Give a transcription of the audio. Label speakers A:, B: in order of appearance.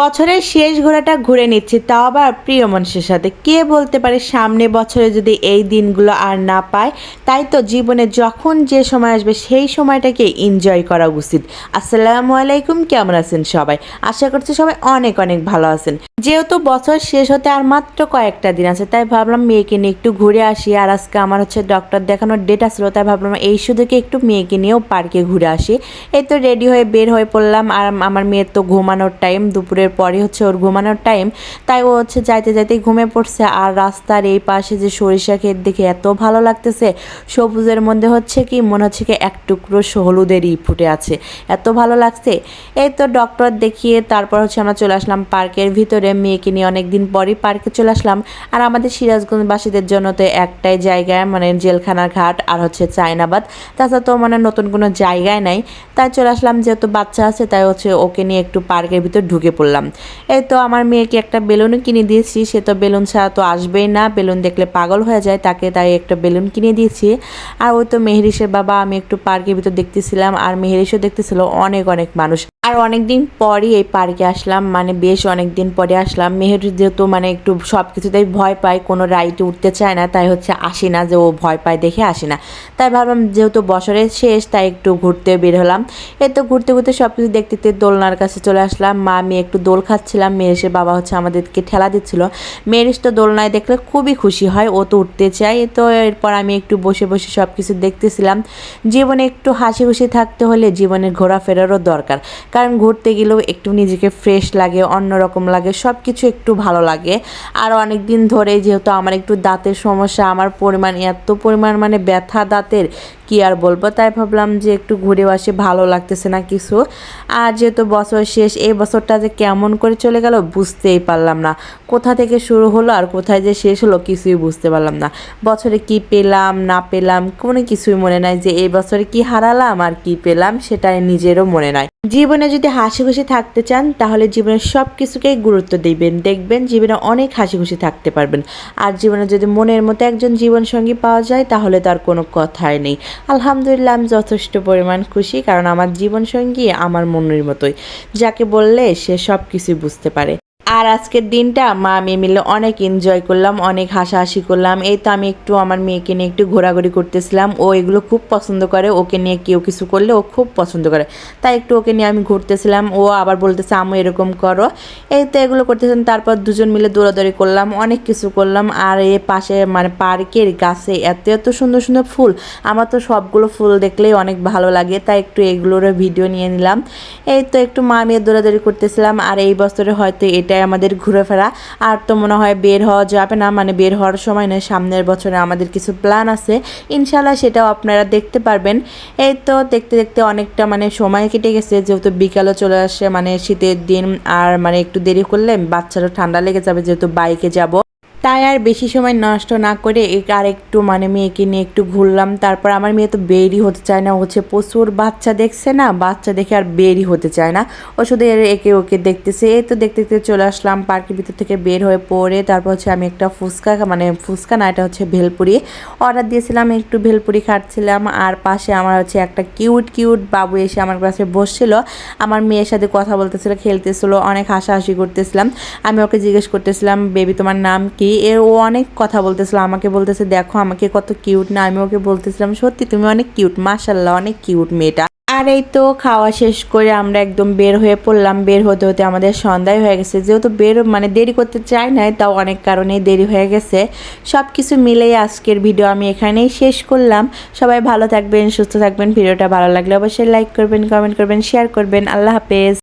A: বছরের শেষ ঘোড়াটা ঘুরে নিচ্ছি। তাও আবার প্রিয় মানুষের সাথে। কে বলতে পারে সামনে বছরে যদি এই দিনগুলো আর না পায়? তাই তো জীবনে যখন যে সময় আসবে, সেই সময়টাকে এনজয় করা উচিত। আসসালামু আলাইকুম, কেমন আছেন সবাই? আশা করছি সবাই অনেক অনেক ভালো আছেন। যেহেতু বছর শেষ হতে আর মাত্র কয়েকটা দিন আছে, তাই ভাবলাম মেয়েকে নিয়ে একটু ঘুরে আসি। আর আজকে আমার হচ্ছে ডক্টর দেখানোর ডেট আসলো তাই ভাবলাম এই শুধুকে একটু মেয়েকে নিয়েও পার্কে ঘুরে আসি। এই তো রেডি হয়ে বের হয়ে পড়লাম, আর আমার মেয়ের তো ঘুমানোর টাইম দুপুরের পরে হচ্ছে ওর ঘুমানোর টাইম তাই ও হচ্ছে যাইতে যাইতে ঘুমে পড়ছে। আর রাস্তার এই পাশে যে সরিষা ক্ষেত দেখে এত ভালো লাগতেছে, সবুজের মধ্যে হচ্ছে কি, মনে হচ্ছে কি এক টুকরো হলুদেরই ফুটে আছে। এত ভালো লাগছে। এই তো ডক্টর দেখিয়ে তারপর হচ্ছে আমরা চলে আসলাম পার্কের ভিতরে। মেয়েকে নিয়ে অনেক দিন পরই পার্কে চলে আসলাম। আর আমাদের সিরাজগঞ্জবাসীদের জন্য তো একটাই জায়গায় মানে জেলখানার ঘাট আর হচ্ছে চায়নাবাদ। তাছাড়া তো মানে নতুন কোনো জায়গায় নাই। তাই চলে আসলাম, যেহেতু বাচ্চা আছে, তাই হচ্ছে ওকে নিয়ে একটু পার্কের ভিতর ঢুকে পড়লাম। এই তো আমার মেয়েকে একটা বেলুনও কিনে দিয়েছি। সে তো বেলুন ছাড়া তো আসবেই না। বেলুন দেখলে পাগল হয়ে যায়, তাকে তাই একটা বেলুন কিনে দিয়েছি। আর ওই তো মেহরিশের বাবা, আমি একটু পার্কের ভিতর দেখতেছিলাম। আর মেহরিসও দেখতেছিল অনেক অনেক মানুষ। আর অনেক দিন পরই এই পার্কে আসলাম মানে বেশ অনেক দিন পরে আসলাম। মেহের যেহেতু মানে একটু সব কিছুতেই ভয় পায়, কোনো রাইডে উঠতে চায় না, তাই হচ্ছে আসি না যে ও ভয় পায় দেখে আসে না। তাই ভাবলাম যেহেতু বছরের শেষ, তাই একটু ঘুরতে বের হলাম। এই তো ঘুরতে ঘুরতে সব কিছু দেখতে দেখতে দোলনার কাছে চলে আসলাম। মা, আমি একটু দোল খাচ্ছিলাম মেয়ের বাবা হচ্ছে আমাদেরকে ঠেলা দিচ্ছিল। মেয়েরিস তো দোলনায় দেখলে খুবই খুশি হয়, ও তো উঠতে চায়। তো এরপর আমি একটু বসে বসে সব কিছু দেখতেছিলাম। জীবনে একটু হাসি খুশি থাকতে হলে জীবনের ঘোরাফেরারও দরকার। কারণ ঘুরতে গেলেও একটু নিজেকে ফ্রেশ লাগে, অন্যরকম লাগে সব কিছু একটু ভালো লাগে। আর অনেক দিন ধরে যেহেতু আমার একটু দাঁতের সমস্যা, আমার পরিমাণ এত পরিমাণ মানে ব্যথা দাঁতের কি আর বলব? তাই ভাবলাম যে একটু ঘুরে আসি, ভালো লাগতেছে না কিছু। আর যেহেতু বছর শেষ, এই বছরটা যে কেমন করে চলে গেল বুঝতেই পারলাম না। কোথা থেকে শুরু হলো আর কোথায় যে শেষ হলো কিছুই বুঝতে পারলাম না। বছরে কি পেলাম, না পেলাম, কোনো কিছুই মনে নাই যে এই বছরে কি হারালাম আর কি পেলাম, সেটাই নিজেরও মনে নাই। জীবনে যদি হাসি খুশি থাকতে চান, তাহলে জীবনের সব কিছুকেই গুরুত্ব দিবেন। দেখবেন জীবনে অনেক হাসি খুশি থাকতে পারবেন। আর জীবনে যদি মনের মতো একজন জীবনসঙ্গী পাওয়া যায়, তাহলে তার কোনো কথাই নেই। আলহামদুলিল্লাহ, আমি যথেষ্ট পরিমাণ খুশি, কারণ আমার জীবনসঙ্গী আমার মনের মতোই। যাকে বললে সে সব কিছুই বুঝতে পারে। আর আজকের দিনটা মা মেয়ে মিলে অনেক এনজয় করলাম, অনেক হাসাহাসি করলাম। এই তো আমি একটু আমার মেয়েকে নিয়ে একটু ঘোরাঘুরি করতেছিলাম। ও এগুলো খুব পছন্দ করে, ওকে নিয়ে কেউ কিছু করলে ও খুব পছন্দ করে। তাই একটু ওকে নিয়ে আমি ঘুরতেছিলাম, ও আবার বলতেছে আমু এরকম করো। এই তো এগুলো করতেছিলাম, তারপর দুজন মিলে দৌড়াদৌড়ি করলাম, অনেক কিছু করলাম। আর এ পাশে মানে পার্কের গাছে এত এত সুন্দর সুন্দর ফুল। আমার তো সবগুলো ফুল দেখলেই অনেক ভালো লাগে, তাই একটু এগুলোর ভিডিও নিয়ে নিলাম। এই তো একটু মা মেয়ে দৌড়াদৌড়ি করতেছিলাম, আর এই বছরে হয়তো এটাই আমাদের ঘুরে ফেরা। আর তো মনে হয় বের হওয়া যাবে না মানে বের হওয়ার সময় নয় সামনের বছরে আমাদের কিছু প্ল্যান আছে। ইনশাল্লাহ সেটাও আপনারা দেখতে পারবেন। এই তো দেখতে দেখতে অনেকটা মানে সময় কেটে গেছে, যেহেতু বিকালও চলে আসে মানে শীতের দিন আর মানে একটু দেরি করলে বাচ্চারও ঠান্ডা লেগে যাবে, যেহেতু বাইকে যাব। তাই আর বেশি সময় নষ্ট না করে আর একটু মানে মেয়েকে নিয়ে একটু ঘুরলাম। তারপর আমার মেয়ে তো বেরই হতে চায় না। হচ্ছে প্রচুর বাচ্চা দেখছে না, বাচ্চা দেখে আর বেরই হতে চায় না। ও শুধু একে ওকে দেখতেছে। এই তো দেখতে দেখতে চলে আসলাম পার্কের ভিতর থেকে বের হয়ে পড়ে। তারপর হচ্ছে আমি একটা ফুচকা মানে ফুচকা না, এটা হচ্ছে ভেলপুরি। অর্ডার দিয়েছিলাম, একটু ভেলপুরি খাচ্ছিলাম। আর পাশে আমার হচ্ছে একটা কিউট কিউট বাবু এসে আমার কাছে বসছিল। আমার মেয়ের সাথে কথা বলতেছিল, খেলতেছিল, অনেক হাসাহাসি করতেছিলাম। আমি ওকে জিজ্ঞেস করতেছিলাম, বেবি, তোমার নাম কি? এ ও অনেক কথা বলতেছিল, আমাকে বলতেছে, দেখো, আমাকে কত কিউট না, আমি ওকে বলতেছিলাম, সত্যি, তুমি অনেক কিউট মাশাল্লাহ অনেক কিউট মেয়েটা। আর এই তো খাওয়া শেষ করে আমরা একদম বের হয়ে পড়লাম, বের হতে হতে আমাদের সন্ধ্যায় হয়ে গেছে। যেহেতু বের মানে দেরি করতে চাই নাই, তাও অনেক কারণেই দেরি হয়ে গেছে। সব কিছু মিলেই আজকের ভিডিও আমি এখানেই শেষ করলাম। সবাই ভালো থাকবেন, সুস্থ থাকবেন, ভিডিওটা ভালো লাগলে অবশ্যই লাইক করবেন কমেন্ট করবেন শেয়ার করবেন। আল্লাহ হাফেজ।